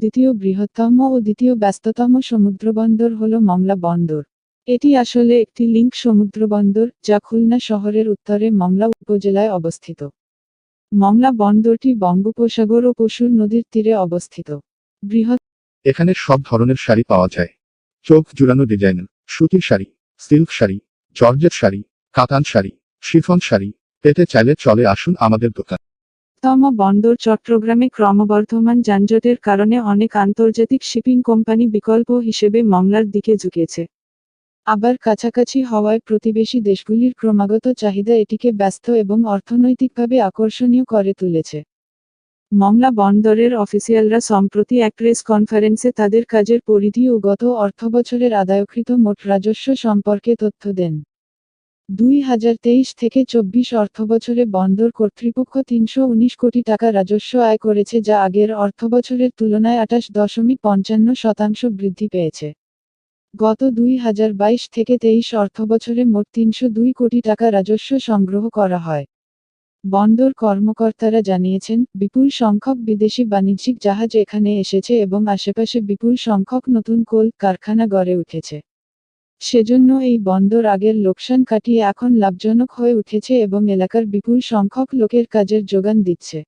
দ্বিতীয় বৃহত্তম ও দ্বিতীয় ব্যস্ততম সমুদ্রবন্দর হল মংলা বন্দর। এটি আসলে একটি লিঙ্ক সমুদ্রবন্দর যা খুলনা শহরের উত্তরে মংলা উপজেলায় অবস্থিত। মংলা বন্দরটি বঙ্গোপসাগর ও পশুর নদীর তীরে অবস্থিত। বৃহৎ এখানে সব ধরনের শাড়ি পাওয়া যায়। চোখ জুড়ানো ডিজাইন, সুতির শাড়ি, সিল্ক শাড়ি, জর্জেট শাড়ি, কাতান শাড়ি, শিফন শাড়ি পেতে চাইলে চলে আসুন আমাদের দোকান। তম বন্দর চট্টগ্রামে ক্রমবর্ধমান যানজটের কারণে অনেক আন্তর্জাতিক শিপিং কোম্পানি বিকল্প হিসেবে মংলার দিকে ঝুঁকেছে। আবার কাছাকাছি হওয়ায় প্রতিবেশী দেশগুলির ক্রমাগত চাহিদা এটিকে ব্যস্ত এবং অর্থনৈতিকভাবে আকর্ষণীয় করে তুলেছে। মংলা বন্দরের অফিসিয়ালরা সম্প্রতি এক প্রেস কনফারেন্সে তাদের কাজের পরিধি ও গত অর্থবছরের আদায়কৃত মোট রাজস্ব সম্পর্কে তথ্য দেন। দুই হাজার তেইশ থেকে চব্বিশ অর্থবছরে বন্দর কর্তৃপক্ষ তিনশো উনিশ কোটি টাকা রাজস্ব আয় করেছে, যা আগের অর্থবছরের তুলনায় আঠাশ দশমিক পঞ্চান্ন শতাংশ বৃদ্ধি পেয়েছে। গত দুই হাজার বাইশ থেকে তেইশ অর্থবছরে মোট তিনশো দুই কোটি টাকা রাজস্ব সংগ্রহ করা হয়। বন্দর কর্মকর্তারা জানিয়েছেন, বিপুল সংখ্যক বিদেশি বাণিজ্যিক জাহাজ এখানে এসেছে এবং আশেপাশে বিপুল সংখ্যক নতুন কোল কারখানা গড়ে উঠেছে। সেজন্য এই বন্দর আগের লোকসান কাটিয়ে এখন লাভজনক হয়ে উঠেছে এবং এলাকার বিপুল সংখ্যক লোকের কাজের যোগান দিচ্ছে।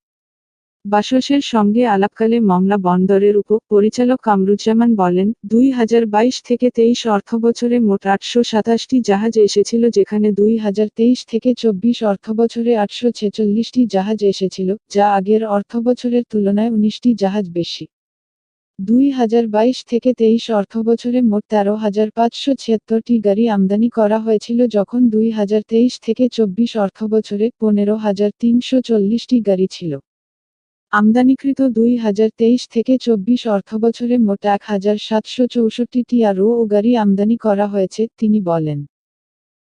বাসসের সঙ্গে আলাপকালে মংলা বন্দরের উপ পরিচালক কামরুজ্জামান বলেন, দুই হাজার বাইশ থেকে তেইশ অর্থবছরে মোট আটশো সাতাশটি জাহাজ এসেছিল, যেখানে দুই হাজার তেইশ থেকে চব্বিশ অর্থবছরে আটশো ছেচল্লিশটি জাহাজ এসেছিল, যা আগের অর্থবছরের তুলনায় উনিশটি জাহাজ বেশি। দুই হাজার বাইশ থেকে তেইশ অর্থবছরে মোট তেরো হাজার পাঁচশো ছিয়াত্তরটি গাড়ি আমদানি করা হয়েছিল যখন দুই হাজার তেইশ থেকে চব্বিশ অর্থবছরে পনেরো হাজার তিনশো চল্লিশটি গাড়ি ছিল। আমদানিকৃত দুই হাজার তেইশ থেকে চব্বিশ অর্থবছরে মোট এক হাজার সাতশো চৌষট্টিটি আরও ও গাড়ি আমদানি করা হয়েছে, তিনি বলেন।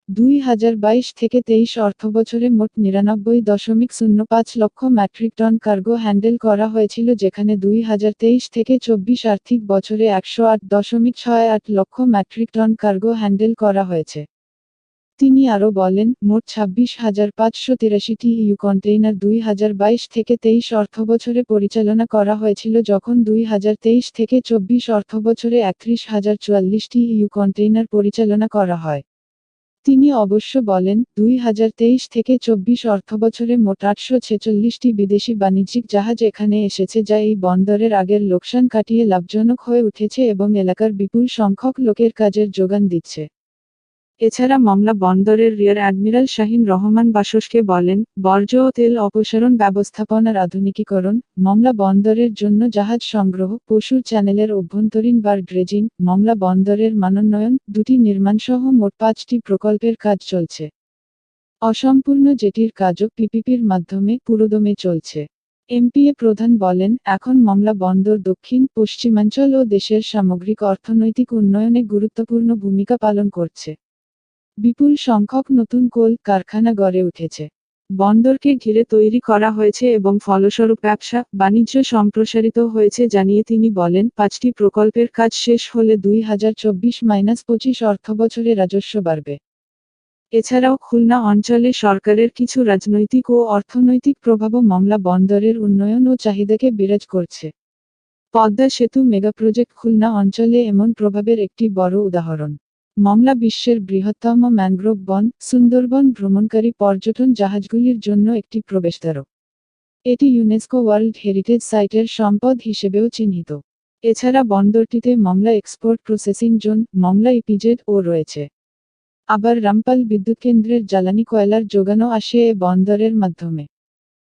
দুই হাজার বাইশ থেকে তেইশ অর্থবছরে মোট নিরানব্বই দশমিক শূন্য পাঁচ লক্ষ মেট্রিক টন কার্গো হ্যান্ডেল করা হয়েছিল, যেখানে দুই হাজার তেইশ থেকে চব্বিশ আর্থিক বছরে একশো আট দশমিক ছয় আট লক্ষ মেট্রিক টন কার্গো হ্যান্ডেল করা হয়েছে। তিনি আরও বলেন, মোট ছাব্বিশ হাজার পাঁচশো তিরাশিটি ইউ কন্টেইনার দুই হাজার বাইশ থেকে তেইশ অর্থবছরে পরিচালনা করা হয়েছিল, যখন দুই হাজার তেইশ থেকে চব্বিশ অর্থবছরে একত্রিশ হাজার চুয়াল্লিশটি ইউ কন্টেইনার পরিচালনা করা হয়। তিনি অবশ্য বলেন, দুই হাজার তেইশ থেকে চব্বিশ অর্থবছরে মোট আটশো ছেচল্লিশটি বিদেশি বাণিজ্যিক জাহাজ এখানে এসেছে যা এই বন্দরের আগের লোকসান কাটিয়ে লাভজনক হয়ে উঠেছে এবং এলাকার বিপুল সংখ্যক লোকের কাজের যোগান দিচ্ছে। এছাড়া মংলা বন্দরের রিয়ার অ্যাডমিরাল শাহিন রহমান বাসসকে বলেন, বর্জ্য ও তেল অপসারণ ব্যবস্থাপনার আধুনিকীকরণ মংলা বন্দরের জন্য জাহাজ সংগ্রহ, পশুর চ্যানেলের অভ্যন্তরীণ বার ড্রেজিং মংলা বন্দরের মানোন্নয়ন, দুটি নির্মাণসহ মোট পাঁচটি প্রকল্পের কাজ চলছে। অসম্পূর্ণ যেটির কাজও পিপিপির মাধ্যমে পুরোদমে চলছে। এমপিএ প্রধান বলেন, এখন মংলা বন্দর দক্ষিণ, পশ্চিমাঞ্চল ও দেশের সামগ্রিক অর্থনৈতিক উন্নয়নে গুরুত্বপূর্ণ ভূমিকা পালন করছে। বিপুল সংখ্যক নতুন কোল কারখানা গড়ে উঠেছে। বন্দরকে ঘিরে তৈরি করা হয়েছে এবং ফলস্বরূপ ব্যবসা বাণিজ্য সম্প্রসারিত হয়েছে জানিয়ে তিনি বলেন, পাঁচটি প্রকল্পের কাজ শেষ হলে দুই হাজার চব্বিশ মাইনাস পঁচিশ অর্থবছরে রাজস্ব বাড়বে। এছাড়াও খুলনা অঞ্চলে সরকারের কিছু রাজনৈতিক ও অর্থনৈতিক প্রভাবও মংলা বন্দরের উন্নয়ন ও চাহিদাকে বিরাজ করছে। পদ্মা সেতু মেগা প্রজেক্ট খুলনা অঞ্চলে এমন প্রভাবের একটি বড় উদাহরণ। মংলা বিশ্বের বৃহত্তম ম্যানগ্রোভ বন, সুন্দরবন ভ্রমণকারী পর্যটন জাহাজগুলির জন্য একটি প্রবেশদ্বার এটি ইউনেস্কো ওয়ার্ল্ড হেরিটেজ সাইটের সম্পদ হিসেবেও চিহ্নিত। এছাড়া বন্দরটিতে Mongla export processing zone, Mongla EPZ ও রয়েছে। আবার রামপাল বিদ্যুৎ কেন্দ্রের জ্বালানি কয়লার যোগানো আসে এ বন্দরের মাধ্যমে।